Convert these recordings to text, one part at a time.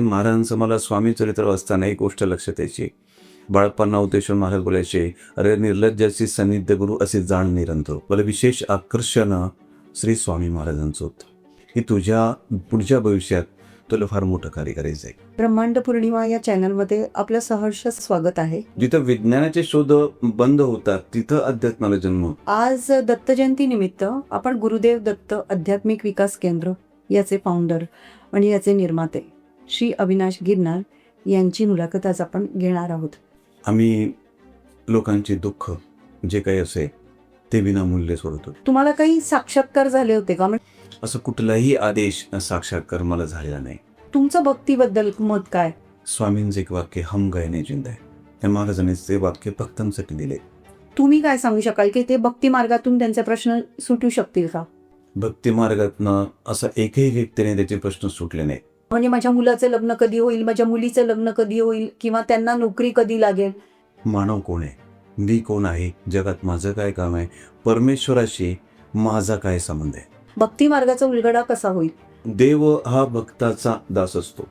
महाराजांचं मला स्वामी चरित्र वाचताना एक गोष्ट लक्षात यायची. बाळप्पांना उद्देशून महाराज बोलायचे अरे निर्लज्जाची सान्निध्य गुरु असे जाण निरंतर. मला विशेष आकर्षण श्री स्वामी महाराजांचं होतं. की तुझ्या पुढच्या भविष्यात तुला फार मोठं कार्य करायचं आहे. ब्रह्मांड पौर्णिमा या चॅनलमध्ये आपलं सहर्ष स्वागत आहे. जिथं विज्ञानाचे शोध बंद होतात तिथं अध्यात्माला जन्म. आज दत्त जयंती निमित्त आपण गुरुदेव दत्त आध्यात्मिक विकास केंद्र याचे फाउंडर आणि याचे निर्माते श्री अविनाश गिरनार यांची मुलाखत आज आपण घेणार आहोत. आम्ही लोकांचे दुःख जे काही असे ते विनामूल्य सोडतो. तुम्हाला काही साक्षात्कार झाले होते का? म्हणजे असं कुठलाही आदेश साक्षात्कार मला झालेला नाही. तुमचं भक्तीबद्दल मत काय? स्वामींचं एक वाक्य हम गयने जिंद आहे त्या महाराजांनी ते वाक्य भक्तांसाठी दिले. तुम्ही काय सांगू शकाल की ते भक्ती मार्गातून त्यांचे प्रश्न सुटू शकतील का? भक्ती मार्गातनं असा एकही व्यक्तीने त्याचे प्रश्न सुटले नाही म्हणजे माझ्या मुलाचं लग्न कधी होईल माझ्या मुलीचं लग्न कधी होईल किंवा त्यांना नोकरी कधी लागेल? मानव कोण आहे? मी कोण आहे? जगात माझं काय काम आहे? परमेश्वराशी माझा काय संबंध आहे? भक्ती मार्गाचा उलगडा कसा होईल? देव हा भक्ताचा दास असतो.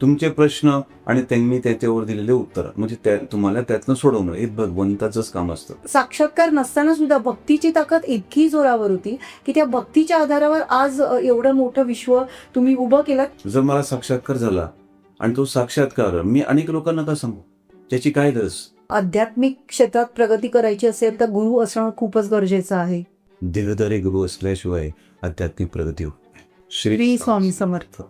तुमचे प्रश्न आणि त्यांनी त्याच्यावर दिलेले उत्तर. म्हणजे त्या तुम्हाला त्यातनं सोडवणं हे भगवंताचंच काम असतं. साक्षात्कार नसताना सुद्धा भक्तीची ताकद इतकी जोरावर होती की त्या भक्तीच्या आधारावर आज एवढं मोठं विश्व तुम्ही उभं केलं जर मला साक्षात्कार झाला आणि तो साक्षात्कार मी अनेक लोकांना का सांगू? त्याची काय गरज? आध्यात्मिक क्षेत्रात प्रगती करायची असेल तर गुरु असणं खूपच गरजेचं आहे. देवदारी गुरु असल्याशिवाय आध्यात्मिक प्रगती. श्री स्वामी समर्थ.